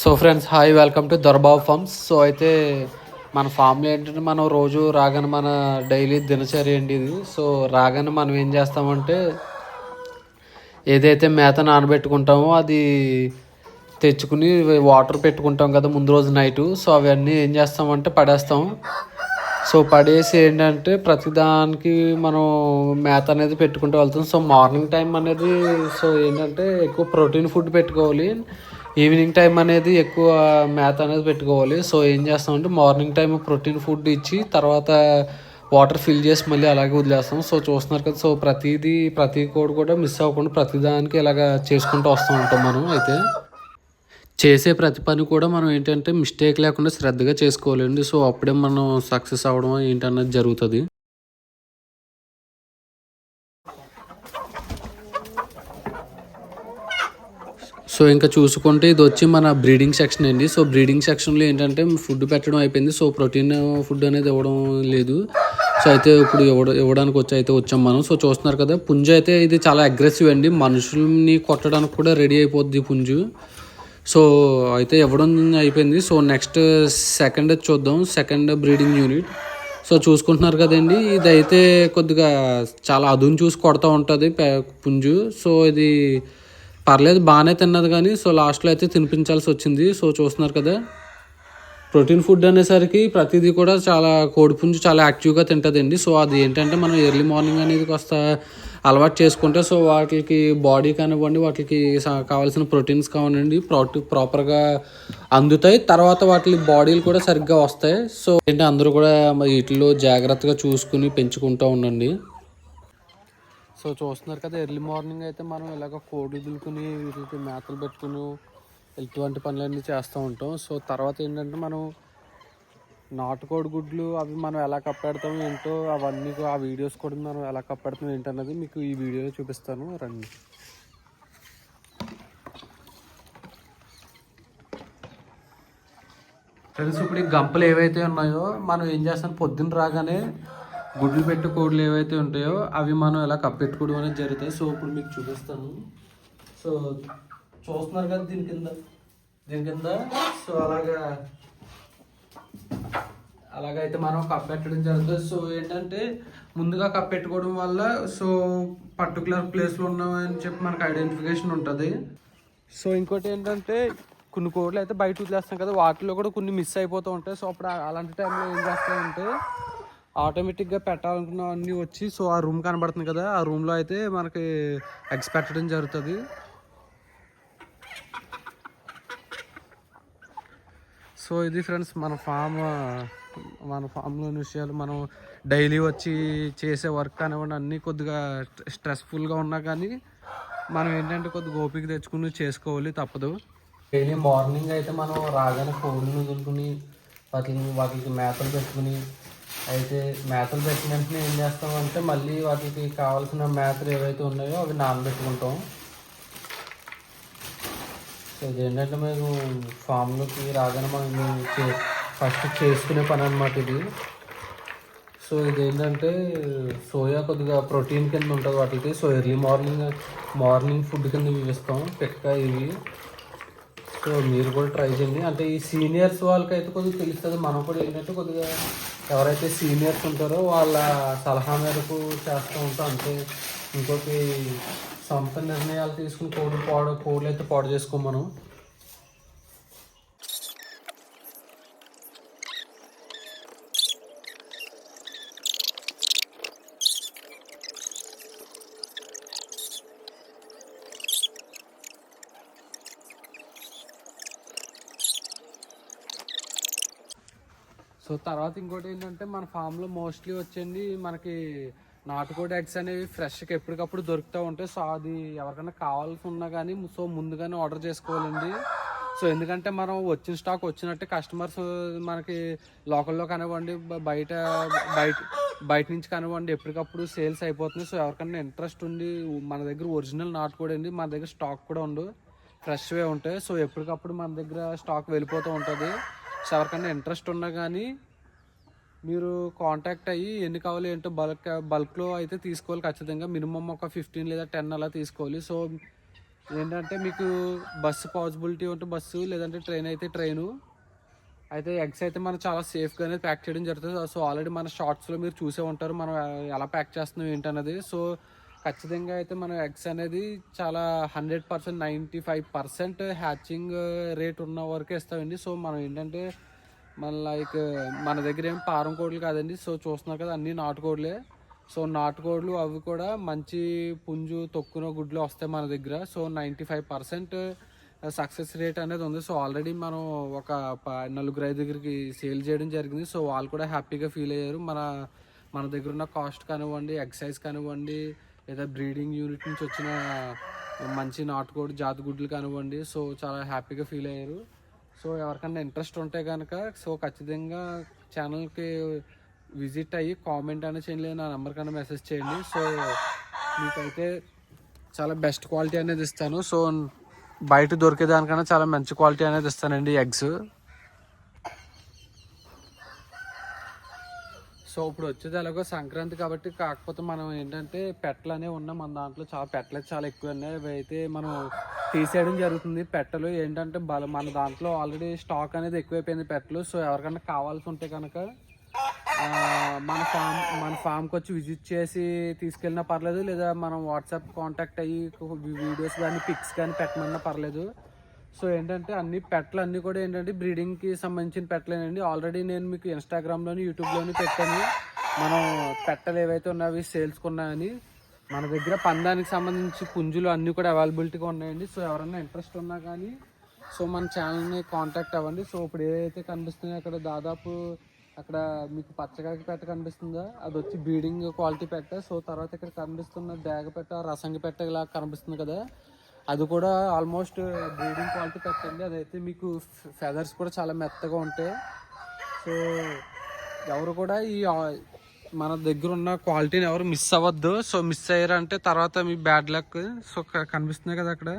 So friends hi welcome to Dorababu farms so అయితే మన ఫామ్లో ఏంటంటే మనం రోజు రాగానే మన డైలీ దినచర్య అండి ఇది. సో రాగానే మనం ఏం చేస్తామంటే ఏదైతే మేత నానబెట్టుకుంటామో అది తెచ్చుకుని వాటర్ పెట్టుకుంటాం కదా ముందు రోజు నైటు సో అవన్నీ ఏం చేస్తామంటే పడేస్తాం. సో పడేసి ఏంటంటే ప్రతిదానికి మనం మేత అనేది పెట్టుకుంటూ వెళ్తాం. సో మార్నింగ్ టైం అనేది సో ఏంటంటే ఎక్కువ ప్రోటీన్ ఫుడ్ పెట్టుకోవాలి. ఈవినింగ్ టైం అనేది ఎక్కువ మేత అనేది పెట్టుకోవాలి. సో ఏం చేస్తామంటే మార్నింగ్ టైం ప్రోటీన్ ఫుడ్ ఇచ్చి తర్వాత వాటర్ ఫిల్ చేసి మళ్ళీ అలాగే వదిలేస్తాం. సో చూస్తున్నారు కదా సో ప్రతిదీ ప్రతి కోడ్ కూడా మిస్ అవ్వకుండా ప్రతిదానికి ఇలాగ చేసుకుంటూ వస్తూ ఉంటాం మనం అయితే. చేసే ప్రతి పని కూడా మనం ఏంటంటే మిస్టేక్ లేకుండా శ్రద్ధగా చేసుకోవాలండి. సో అప్పుడే మనం సక్సెస్ అవ్వడం ఏంటన్నది జరుగుతుంది. సో ఇంకా చూసుకుంటే ఇది వచ్చి మన బ్రీడింగ్ సెక్షన్ అండి. సో బ్రీడింగ్ సెక్షన్లో ఏంటంటే ఫుడ్ పెట్టడం అయిపోయింది. సో ప్రోటీన్ ఫుడ్ అనేది ఇవ్వడం లేదు. సో అయితే ఇప్పుడు ఇవ్వడం ఇవ్వడానికి వచ్చి అయితే వచ్చాం మనం. సో చూస్తున్నారు కదా పుంజు అయితే ఇది చాలా అగ్రెసివ్ అండి. మనుషుల్ని కొట్టడానికి కూడా రెడీ అయిపోద్ది పుంజు. సో అయితే ఇవ్వడం అయిపోయింది. సో నెక్స్ట్ సెకండ్ చూద్దాం. సెకండ్ బ్రీడింగ్ యూనిట్ సో చూసుకుంటున్నారు కదండి ఇది అయితే కొద్దిగా చాలా అదును చూసి కొడతా ఉంటుంది పుంజు. సో ఇది పర్లేదు బాగానే తిన్నది కానీ సో లాస్ట్లో అయితే తినిపించాల్సి వచ్చింది. సో చూస్తున్నారు కదా ప్రోటీన్ ఫుడ్ అనేసరికి ప్రతిదీ కూడా చాలా కోడిపుంజు చాలా యాక్టివ్గా తింటుందండి. సో అది ఏంటంటే మనం ఎర్లీ మార్నింగ్ అనేది కాస్త అలవాటు చేసుకుంటే సో వాటికి బాడీ కానివ్వండి వాటికి కావాల్సిన ప్రోటీన్స్ కానివ్వండి ప్రోటీ ప్రాపర్గా అందుతాయి. తర్వాత వాటి బాడీలు కూడా సరిగ్గా వస్తాయి. సో ఏంటంటే అందరూ కూడా వీటిలో జాగ్రత్తగా చూసుకుని పెంచుకుంటూ ఉండండి. సో చూస్తున్నారు కదా ఎర్లీ మార్నింగ్ అయితే మనం ఇలాగ కోడి దులుకుని వీటికి మేతలు పెట్టుకుని ఇటువంటి పనులన్నీ చేస్తూ ఉంటాం. సో తర్వాత ఏంటంటే మనం నాటుకోడి గుడ్లు అవి మనం ఎలా కప్పెడతాం ఏంటో అవన్నీ ఆ వీడియోస్ కూడా మనం ఎలా కప్పెడతాం ఏంటన్నది మీకు ఈ వీడియోలో చూపిస్తాను. రండి. ఫ్రెండ్స్ ఇప్పుడు ఈ గంపలు ఏవైతే ఉన్నాయో మనం ఏం చేస్తాం? పొద్దున్న రాగానే గుడ్లు పెట్టే కోడ్లు ఏవైతే ఉంటాయో అవి మనం ఇలా కప్పెట్టుకోవడం అనేది జరుగుతాయి. సో ఇప్పుడు మీకు చూపిస్తాను. సో చూస్తున్నారు కదా దీని కింద. దీని కింద సో అలాగా అలాగైతే మనం కప్పెట్టడం జరుగుతుంది. సో ఏంటంటే ముందుగా కప్పెట్టుకోవడం వల్ల సో పర్టికులర్ ప్లేస్లో ఉన్నామని చెప్పి మనకు ఐడెంటిఫికేషన్ ఉంటుంది. సో ఇంకోటి ఏంటంటే కొన్ని కోడ్లు అయితే బయట వదిలేస్తాం కదా వాటిలో కూడా కొన్ని మిస్ అయిపోతూ ఉంటాయి. సో అప్పుడు అలాంటి టైంలో ఏం చేస్తామంటే ఆటోమేటిక్గా పెట్టాలనుకున్న అన్నీ వచ్చి సో ఆ రూమ్ కనబడుతుంది కదా ఆ రూమ్లో అయితే మనకి ఎగ్స్ పెట్టడం జరుగుతుంది. సో ఇది ఫ్రెండ్స్ మన ఫామ్ మన ఫామ్లోని విషయాలు. మనం డైలీ వచ్చి చేసే వర్క్ కానివ్వండి అన్నీ కొద్దిగా స్ట్రెస్ఫుల్గా ఉన్నా కానీ మనం ఏంటంటే కొద్దిగా ఓపిక తెచ్చుకుని చేసుకోవాలి తప్పదు. డైలీ మార్నింగ్ అయితే మనం రాగానే కోడిని వదులుకుని వాటిని వాటికి మేతలు పెట్టుకుని అయితే మేతలు పెట్టిన వెంటనే ఏం చేస్తామంటే మళ్ళీ వాటికి కావాల్సిన మేతలు ఏవైతే ఉన్నాయో అవి నానబెట్టుకుంటాం. సో ఇది ఏంటంటే మేము ఫామ్లోకి రాగానే మనం చే- ఫస్ట్ చేసుకునే పని అనమాట ఇది. సో ఇది ఏంటంటే సోయా కొద్దిగా ప్రోటీన్ కింద ఉంటుంది వాటికి. So early morning morning food కింద ఇవి ఇస్తాం పిక్క ఇవి సో మీరు కూడా ట్రై చేయండి. అంటే ఈ సీనియర్స్ వాళ్ళకైతే కొద్దిగా తెలుస్తుంది. మనం కూడా ఏంటంటే కొద్దిగా ఎవరైతే సీనియర్స్ ఉంటారో వాళ్ళ సలహా మేరకు చేస్తూ ఉంటాం. అంతే ఇంకోటి సొంత నిర్ణయాలు తీసుకుని కోడి పాడు కోళ్ళు అయితే పాడు చేసుకోం మనం సో తర్వాత ఇంకోటి ఏంటంటే మన ఫామ్లో మోస్ట్లీ వచ్చేది మనకి నాటుకోడి ఎగ్స్ అనేవి ఫ్రెష్గా ఎప్పటికప్పుడు దొరుకుతూ ఉంటాయి. సో అది ఎవరికైనా కావాల్సి ఉన్నా కానీ సో ముందుగానే ఆర్డర్ చేసుకోవాలండి. సో ఎందుకంటే మనం వచ్చిన స్టాక్ వచ్చినట్టే కస్టమర్స్ మనకి లోకల్లో కానివ్వండి బయట బయట బయట నుంచి కానివ్వండి ఎప్పటికప్పుడు సేల్స్ అయిపోతుంది సో ఎవరికైనా ఇంట్రెస్ట్ ఉంది మన దగ్గర ఒరిజినల్ నాటుకోడి అండి మన దగ్గర స్టాక్ కూడా ఉండు ఫ్రెష్వే ఉంటాయి. సో ఎప్పటికప్పుడు మన దగ్గర స్టాక్ వెళ్ళిపోతూ ఉంటుంది. సో ఎవరికైనా ఇంట్రెస్ట్ ఉన్నా కానీ మీరు కాంటాక్ట్ అయ్యి ఎన్ని కావాలి ఏంటో బల్క్ బల్క్లో అయితే తీసుకోవాలి ఖచ్చితంగా. మినిమం ఒక ఫిఫ్టీన్ లేదా టెన్ అలా తీసుకోవాలి. సో ఏంటంటే మీకు బస్సు పాసిబిలిటీ ఉంటే బస్సు లేదంటే ట్రైన్ అయితే ట్రైను అయితే ఎగ్స్ అయితే మనం చాలా సేఫ్గానే ప్యాక్ చేయడం జరుగుతుంది. సో ఆల్రెడీ మన షార్ట్స్లో మీరు చూసే ఉంటారు. మనం ఎలా ప్యాక్ చేస్తున్నాం ఏంటన్నది. సో ఖచ్చితంగా అయితే మనం ఎగ్స్ అనేది చాలా hundred percent ninety five percent hatching rate ఉన్న వరకే ఇస్తామండి. సో మనం ఏంటంటే మన లైక్ uh, మన దగ్గర ఏం పారం కోడ్లు కాదండి. సో చూస్తున్నారు కదా అన్నీ నాటుకోడ్లే. సో నాటుకోడ్లు అవి కూడా మంచి పుంజు తొక్కున గుడ్లు వస్తాయి మన దగ్గర. So ninety five percent success rate అనేది ఉంది. సో ఆల్రెడీ మనం ఒక ప- నలుగురు ఐదుగురికి సేల్ చేయడం జరిగింది. సో వాళ్ళు కూడా హ్యాపీగా ఫీల్ అయ్యారు. మన మన దగ్గర ఉన్న కాస్ట్ కానివ్వండి ఎక్సైజ్ కానివ్వండి లేదా బ్రీడింగ్ యూనిట్ నుంచి వచ్చిన మంచి నాటుకోడి జాతి గుడ్లు కానివ్వండి సో చాలా హ్యాపీగా ఫీల్ అయ్యారు. సో ఎవరికన్నా ఇంట్రెస్ట్ ఉంటే కనుక సో ఖచ్చితంగా ఛానల్కి విజిట్ అయ్యి కామెంట్ అనేది చేయండి నా నెంబర్ కన్నా మెసేజ్ చేయండి. సో మీకైతే చాలా బెస్ట్ క్వాలిటీ అనేది ఇస్తాను. సో బయట దొరికే దానికన్నా చాలా మంచి క్వాలిటీ అనేది ఇస్తానండి ఎగ్స్. సో ఇప్పుడు వచ్చేది ఎలాగో సంక్రాంతి కాబట్టి కాకపోతే మనం ఏంటంటే పెట్టలు అనేవి ఉన్నాయి మన దాంట్లో చాలా పెట్టలు చాలా ఎక్కువ ఉన్నాయి. అవి అయితే మనం తీసేయడం జరుగుతుంది. పెట్టలు ఏంటంటే బల మన దాంట్లో ఆల్రెడీ స్టాక్ అనేది ఎక్కువైపోయింది పెట్టలు. సో ఎవరికైనా కావాల్సి ఉంటే కనుక మన ఫామ్ మన ఫామ్కి వచ్చి విజిట్ చేసి తీసుకెళ్ళినా పర్లేదు. లేదా మనం వాట్సాప్ కాంటాక్ట్ అయ్యి వీడియోస్ కానీ పిక్స్ కానీ పెట్టమన్నా పర్లేదు. సో ఏంటంటే అన్ని పెట్టలు అన్నీ కూడా ఏంటంటే బ్రీడింగ్కి సంబంధించిన పెట్టలేనండి ఆల్రెడీ నేను మీకు ఇన్స్టాగ్రామ్లోని యూట్యూబ్లోని పెట్టాను. మనం పెట్టలు ఏవైతే ఉన్నాయో సేల్స్కి ఉన్నాయని. మన దగ్గర పందానికి సంబంధించి పుంజులు అన్నీ కూడా అవైలబిలిటీగా ఉన్నాయండి. సో ఎవరైనా ఇంట్రెస్ట్ ఉన్నా కానీ సో మన ఛానల్ని కాంటాక్ట్ అవ్వండి. సో ఇప్పుడు ఏదైతే కనిపిస్తున్నాయో అక్కడ దాదాపు అక్కడ మీకు పచ్చగా పెట్ట కనిపిస్తుందా? అది వచ్చి బ్రీడింగ్ క్వాలిటీ పెట్ట. సో తర్వాత ఇక్కడ కనిపిస్తున్న డాగ పెట్ట రసంగి పెట్ట ఇలా కనిపిస్తుంది కదా. అది కూడా ఆల్మోస్ట్ బ్రీడింగ్ క్వాలిటీ పెట్టండి అదైతే మీకు ఫెదర్స్ కూడా చాలా మెత్తగా ఉంటాయి. సో ఎవరు కూడా ఈ మన దగ్గర ఉన్న క్వాలిటీని ఎవరు మిస్ అవ్వద్దు. సో మిస్ అయ్యారంటే తర్వాత మీ బ్యాడ్ లక్ సో కనిపిస్తున్నాయి కదా అక్కడ.